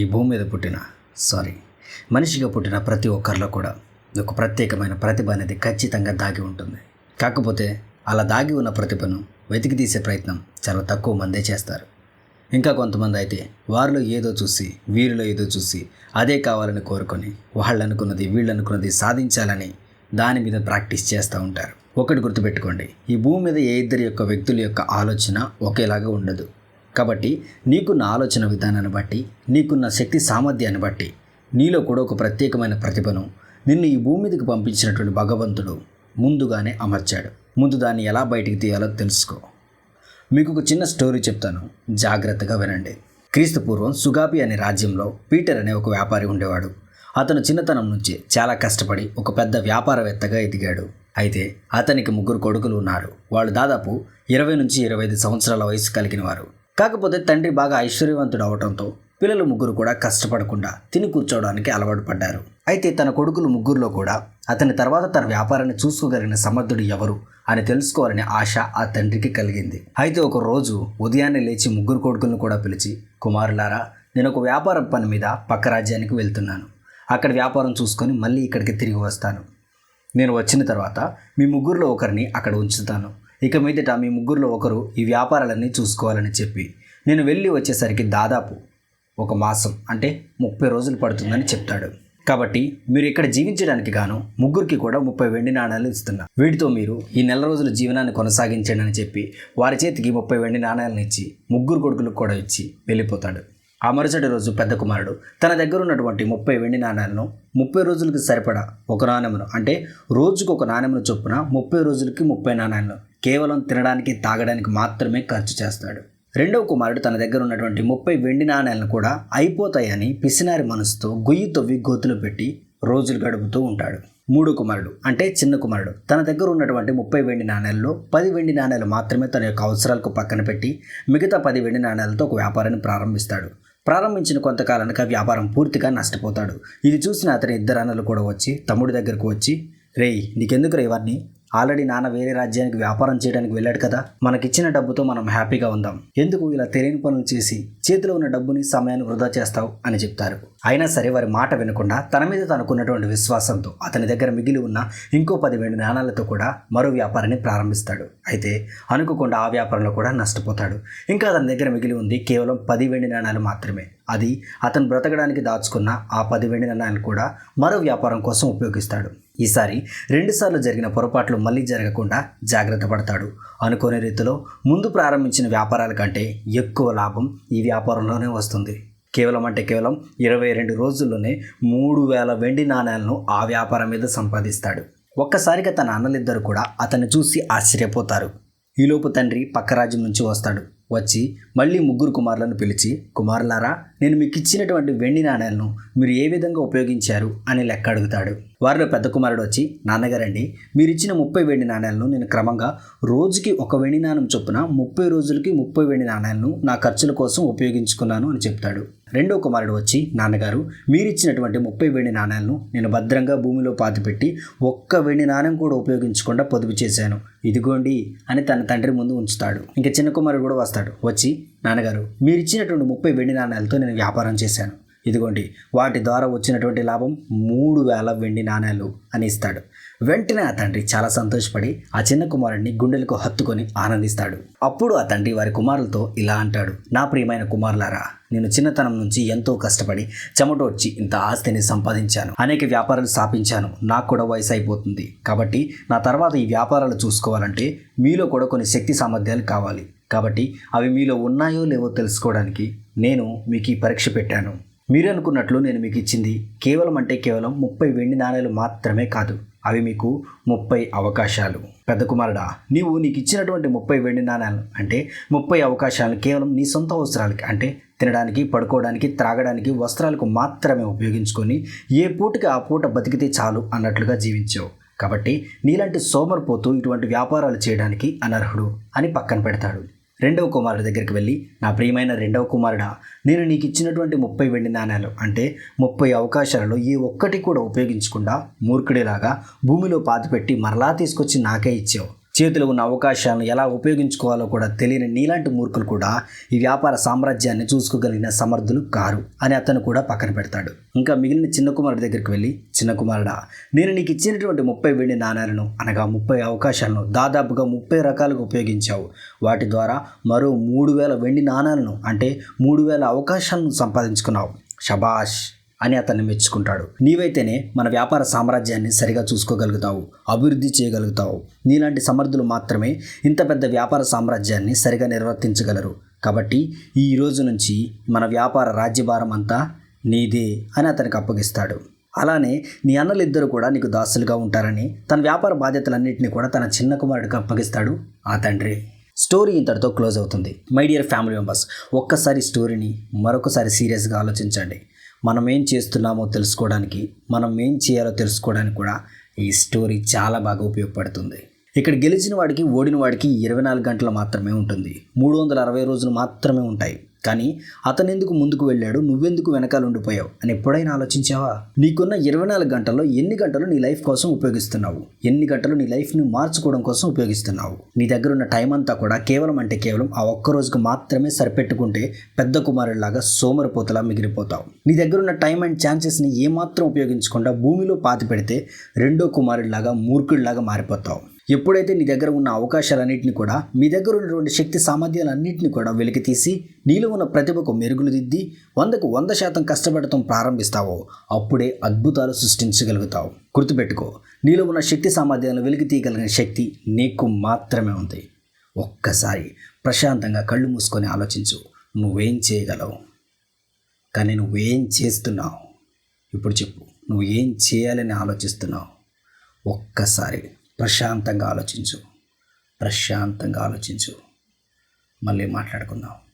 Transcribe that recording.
ఈ భూమి మీద పుట్టిన సారీ మనిషిగా పుట్టిన ప్రతి ఒక్కరిలో కూడా ఒక ప్రత్యేకమైన ప్రతిభ అనేది ఖచ్చితంగా దాగి ఉంటుంది. కాకపోతే అలా దాగి ఉన్న ప్రతిభను వెతికి తీసే ప్రయత్నం చాలా తక్కువ మందే చేస్తారు. ఇంకా కొంతమంది అయితే వారిలో ఏదో చూసి వీరిలో ఏదో చూసి అదే కావాలని కోరుకొని వాళ్ళు అనుకున్నది వీళ్ళు అనుకున్నది సాధించాలని దాని మీద ప్రాక్టీస్ చేస్తూ ఉంటారు. ఒకటి గుర్తుపెట్టుకోండి ఈ భూమి మీద ఏ ఇద్దరి యొక్క వ్యక్తుల యొక్క ఆలోచన ఒకేలాగా ఉండదు. కాబట్టి నీకున్న ఆలోచన విధానాన్ని బట్టి నీకున్న శక్తి సామర్థ్యాన్ని బట్టి నీలో కూడా ఒక ప్రత్యేకమైన ప్రతిభను నిన్ను ఈ భూమి మీదకి పంపించినటువంటి భగవంతుడు ముందుగానే అమర్చాడు. ముందు దాన్ని ఎలా బయటికి తీయాలో తెలుసుకో. మీకు ఒక చిన్న స్టోరీ చెప్తాను. జాగ్రత్తగా వినండి. క్రీస్తుపూర్వం సుగాపి అనే రాజ్యంలో పీటర్ అనే ఒక వ్యాపారి ఉండేవాడు. అతను చిన్నతనం నుంచి చాలా కష్టపడి ఒక పెద్ద వ్యాపారవేత్తగా ఎదిగాడు. అయితే అతనికి ముగ్గురు కొడుకులు ఉన్నారు. వాళ్ళు దాదాపు ఇరవై నుంచి ఇరవై ఐదు సంవత్సరాల వయసు కలిగిన వారు కాకపోతే తండ్రి బాగా ఐశ్వర్యవంతుడు అవడంతో పిల్లలు ముగ్గురు కూడా కష్టపడకుండా తిని కూర్చోవడానికి అలవాటు పడ్డారు. అయితే తన కొడుకులు ముగ్గురులో కూడా అతని తర్వాత తన వ్యాపారాన్ని చూసుకోగలిగిన సమర్థుడు ఎవరు అని తెలుసుకోవాలనే ఆశ ఆ తండ్రికి కలిగింది. అయితే ఒక రోజు ఉదయాన్నే లేచి ముగ్గురు కొడుకులను కూడా పిలిచి కుమారులారా నేను ఒక వ్యాపారం పని మీద పక్క రాజ్యానికి వెళ్తున్నాను. అక్కడ వ్యాపారం చూసుకొని మళ్ళీ ఇక్కడికి తిరిగి వస్తాను. నేను వచ్చిన తర్వాత మీ ముగ్గురులో ఒకరిని అక్కడ ఉంచుతాను. ఇక మీదట మీ ముగ్గురులో ఒకరు ఈ వ్యాపారాలన్నీ చూసుకోవాలని చెప్పి. నేను వెళ్ళి వచ్చేసరికి దాదాపు ఒక మాసం అంటే ముప్పై రోజులు పడుతుందని చెప్తాడు. కాబట్టి మీరు ఇక్కడ జీవించడానికి గాను ముగ్గురికి కూడా ముప్పై వెండి నాణాలు ఇస్తున్నా. వీటితో మీరు ఈ నెల రోజుల జీవనాన్ని కొనసాగించండి అని చెప్పి వారి చేతికి ముప్పై వెండి నాణాలను ఇచ్చి ముగ్గురు కొడుకులకు కూడా ఇచ్చి వెళ్ళిపోతాడు. ఆ మరుసటి రోజు పెద్ద కుమారుడు తన దగ్గర ఉన్నటువంటి ముప్పై వెండి నాణాలను ముప్పై రోజులకి సరిపడా ఒక నాణెమును అంటే రోజుకు ఒక నాణెమును చొప్పున ముప్పై రోజులకి ముప్పై నాణాలను కేవలం తినడానికి తాగడానికి మాత్రమే ఖర్చు చేస్తాడు. రెండవ కుమారుడు తన దగ్గర ఉన్నటువంటి ముప్పై వెండి నాణేలను కూడా అయిపోతాయని పిసినారి మనసుతో గొయ్యి తవ్వి గోతులు పెట్టి రోజులు గడుపుతూ ఉంటాడు. మూడో కుమారుడు అంటే చిన్న కుమారుడు తన దగ్గర ఉన్నటువంటి ముప్పై వెండి నాణేలలో పది వెండి నాణేలు మాత్రమే తన యొక్క అవసరాలకు పక్కన పెట్టి మిగతా పది వెండి నాణేలతో ఒక వ్యాపారాన్ని ప్రారంభిస్తాడు. ప్రారంభించిన కొంతకాలానికి ఆ వ్యాపారం పూర్తిగా నష్టపోతాడు. ఇది చూసిన అతని ఇద్దరు అన్నలు కూడా వచ్చి తమ్ముడి దగ్గరకు వచ్చి రేయ్ నీకెందుకు రే ఇవన్నీ ఆల్రెడీ నాన్న వేరే రాజ్యానికి వ్యాపారం చేయడానికి వెళ్ళాడు కదా. మనకిచ్చిన డబ్బుతో మనం హ్యాపీగా ఉందాం. ఎందుకు ఇలా తెలియని పనులు చేసి చేతిలో ఉన్న డబ్బుని సమయాన్ని వృధా చేస్తావు అని చెప్తారు. అయినా సరే వారి మాట వినకుండా తన మీద తనకున్నటువంటి విశ్వాసంతో అతని దగ్గర మిగిలి ఉన్న ఇంకో పదివేలు నాణాలతో కూడా మరో వ్యాపారాన్ని ప్రారంభిస్తాడు. అయితే అనుకోకుండా ఆ వ్యాపారంలో కూడా నష్టపోతాడు. ఇంకా అతని దగ్గర మిగిలి ఉంది కేవలం పది నాణాలు మాత్రమే. అది అతను బ్రతకడానికి దాచుకున్న ఆ పది వెండి నాణ్యాలను కూడా మరో వ్యాపారం కోసం ఉపయోగిస్తాడు. ఈసారి రెండుసార్లు జరిగిన పొరపాట్లు మళ్ళీ జరగకుండా జాగ్రత్త పడతాడు. అనుకోని రీతిలో ముందు ప్రారంభించిన వ్యాపారాల కంటే ఎక్కువ లాభం ఈ వ్యాపారంలోనే వస్తుంది. కేవలం అంటే కేవలం ఇరవై రెండు రోజుల్లోనే మూడు వేల వెండి నాణ్యాలను ఆ వ్యాపారం మీద సంపాదిస్తాడు. ఒక్కసారిగా తన అన్నలిద్దరు కూడా అతన్ని చూసి ఆశ్చర్యపోతారు. ఈలోపు తండ్రి పక్క రాజ్యం నుంచి వస్తాడు. వచ్చి మళ్ళీ ముగ్గురు కుమారులను పిలిచి కుమారులారా నేను మీకు ఇచ్చినటువంటి వెండి నాణేలను మీరు ఏ విధంగా ఉపయోగించారు అని లెక్క అడుగుతాడు. వారిలో పెద్ద కుమారుడు వచ్చి నాన్నగారండి మీరు ఇచ్చిన ముప్పై వెండి నాణేలను నేను క్రమంగా రోజుకి ఒక వెండి నాణం చొప్పున ముప్పై రోజులకి ముప్పై వెండి నాణేలను నా ఖర్చుల కోసం ఉపయోగించుకున్నాను అని చెప్తాడు. రెండో కుమారుడు వచ్చి నాన్నగారు మీరిచ్చినటువంటి ముప్పై వెండి నాణేలను నేను భద్రంగా భూమిలో పాతిపెట్టి ఒక్క వెండి నాణ్యం కూడా ఉపయోగించకుండా పొదుపు చేశాను. ఇదిగోండి అని తన తండ్రి ముందు ఉంచుతాడు. ఇంకా చిన్న కుమారుడు కూడా వస్తాడు. వచ్చి నాన్నగారు మీరు ఇచ్చినటువంటి ముప్పై వెండి నాణ్యాలతో నేను వ్యాపారం చేశాను. ఇదిగోండి వాటి ద్వారా వచ్చినటువంటి లాభం మూడు వేల వెండి నాణ్యాలు అని ఇస్తాడు. వెంటనే ఆ తండ్రి చాలా సంతోషపడి ఆ చిన్న కుమారుడిని గుండెలకు హత్తుకొని ఆనందిస్తాడు. అప్పుడు ఆ తండ్రి వారి కుమారులతో ఇలా అంటాడు నా ప్రియమైన కుమారులారా నేను చిన్నతనం నుంచి ఎంతో కష్టపడి చెమటోడ్చి ఇంత ఆస్తిని సంపాదించాను. అనేక వ్యాపారాలు స్థాపించాను. నాకు కూడా వయసు అయిపోతుంది. కాబట్టి నా తర్వాత ఈ వ్యాపారాలు చూసుకోవాలంటే మీలో కూడా కొన్ని శక్తి సామర్థ్యాలు కావాలి. కాబట్టి అవి మీలో ఉన్నాయో లేవో తెలుసుకోవడానికి నేను మీకు ఈ పరీక్ష పెట్టాను. మీరు అనుకున్నట్లు నేను మీకు ఇచ్చింది కేవలం అంటే కేవలం ముప్పై వెండి నాణ్యాలు మాత్రమే కాదు అవి మీకు ముప్పై అవకాశాలు. పెద్ద కుమారుడా నీవు నీకు ఇచ్చినటువంటి ముప్పై వెండి నాణ్యాలు అంటే ముప్పై అవకాశాలను కేవలం నీ సొంత అవసరాలకి అంటే తినడానికి పడుకోవడానికి త్రాగడానికి వస్త్రాలకు మాత్రమే ఉపయోగించుకొని ఏ పూటకి ఆ పూట బతికితే చాలు అన్నట్లుగా జీవించావు. కాబట్టి నీలాంటి సోమరిపోతూ ఇటువంటి వ్యాపారాలు చేయడానికి అనర్హుడు అని పక్కన పెడతాడు. రెండవ కుమారుడి దగ్గరికి వెళ్ళి నా ప్రియమైన రెండవ కుమారుడా నేను నీకు ఇచ్చినటువంటి ముప్పై వెండి నాణ్యాలు అంటే ముప్పై అవకాశాలలో ఏ ఒక్కటి కూడా ఉపయోగించకుండా మూర్ఖుడిలాగా భూమిలో పాతిపెట్టి మరలా తీసుకొచ్చి నాకే ఇచ్చావు. చేతిలో ఉన్న అవకాశాలను ఎలా ఉపయోగించుకోవాలో కూడా తెలియని నీలాంటి మూర్ఖులు కూడా ఈ వ్యాపార సామ్రాజ్యాన్ని చూసుకోగలిగిన సమర్థులు కారు అని అతను కూడా పక్కన పెడతాడు. ఇంకా మిగిలిన చిన్న కుమారుడి దగ్గరికి వెళ్ళి చిన్న కుమారుడా నేను నీకు ఇచ్చినటువంటి ముప్పై వెండి నాణాలను అనగా ముప్పై అవకాశాలను దాదాపుగా ముప్పై రకాలుగా ఉపయోగించావు. వాటి ద్వారా మరో మూడు వేల వెండి నాణాలను అంటే మూడు వేల అవకాశాలను సంపాదించుకున్నావు. షబాష్ అని అతన్ని మెచ్చుకుంటాడు. నీవైతేనే మన వ్యాపార సామ్రాజ్యాన్ని సరిగా చూసుకోగలుగుతావు అభివృద్ధి చేయగలుగుతావు. నీలాంటి సమర్థులు మాత్రమే ఇంత పెద్ద వ్యాపార సామ్రాజ్యాన్ని సరిగా నిర్వర్తించగలరు. కాబట్టి ఈ రోజు నుంచి మన వ్యాపార రాజ్యభారం అంతా నీదే అని అతనికి అప్పగిస్తాడు. అలానే నీ అన్నలిద్దరూ కూడా నీకు దాసులుగా ఉంటారని తన వ్యాపార బాధ్యతలన్నింటినీ కూడా తన చిన్న కుమారుడికి అప్పగిస్తాడు ఆ తండ్రి. స్టోరీ ఇంతటితో క్లోజ్ అవుతుంది. మై డియర్ ఫ్యామిలీ మెంబర్స్ ఒక్కసారి స్టోరీని మరొకసారి సీరియస్గా ఆలోచించండి. మనం ఏం చేస్తున్నామో తెలుసుకోవడానికి మనం ఏం చేయాలో తెలుసుకోవడానికి కూడా ఈ స్టోరీ చాలా బాగా ఉపయోగపడుతుంది. ఇక్కడ గెలిచిన వాడికి ఓడిన వాడికి ఇరవై నాలుగు గంటలు మాత్రమే ఉంటుంది. మూడు వందల అరవై రోజులు మాత్రమే ఉంటాయి. కానీ అతను ఎందుకు ముందుకు వెళ్ళాడు? నువ్వెందుకు వెనకాల ఉండిపోయావు? అని ఎప్పుడైనా ఆలోచించావా? నీకున్న ఇరవై నాలుగు గంటల్లో ఎన్ని గంటలు నీ లైఫ్ కోసం ఉపయోగిస్తున్నావు? ఎన్ని గంటలు నీ లైఫ్ని మార్చుకోవడం కోసం ఉపయోగిస్తున్నావు? నీ దగ్గర ఉన్న టైం అంతా కూడా కేవలం అంటే కేవలం ఆ ఒక్క రోజుకు మాత్రమే సరిపెట్టుకుంటే పెద్ద కుమారుడిలాగా సోమరిపోతలా మిగిలిపోతావు. నీ దగ్గర ఉన్న టైం అండ్ ఛాన్సెస్ని ఏమాత్రం ఉపయోగించకుండా భూమిలో పాతి పెడితే రెండో కుమారుడిలాగా మూర్ఖుడిలాగా మారిపోతావు. ఎప్పుడైతే నీ దగ్గర ఉన్న అవకాశాలన్నింటినీ కూడా మీ దగ్గర ఉన్నటువంటి శక్తి సామర్థ్యాలన్నింటినీ కూడా వెలికి తీసి నీలో ఉన్న ప్రతిభకు మెరుగులు దిద్ది వందకు వంద శాతం కష్టపడటం ప్రారంభిస్తావో అప్పుడే అద్భుతాలు సృష్టించగలుగుతావు. గుర్తుపెట్టుకో నీలో ఉన్న శక్తి సామర్థ్యాలను వెలికి తీయగలిగిన శక్తి నీకు మాత్రమే ఉంది. ఒక్కసారి ప్రశాంతంగా కళ్ళు మూసుకొని ఆలోచించు నువ్వేం చేయగలవు? కానీ నువ్వేం చేస్తున్నావు? ఇప్పుడు చెప్పు నువ్వు ఏం చేయాలని ఆలోచిస్తున్నావు? ఒక్కసారి ప్రశాంతంగా ఆలోచించు. ప్రశాంతంగా ఆలోచించు. మళ్ళీ మాట్లాడుకుందాం.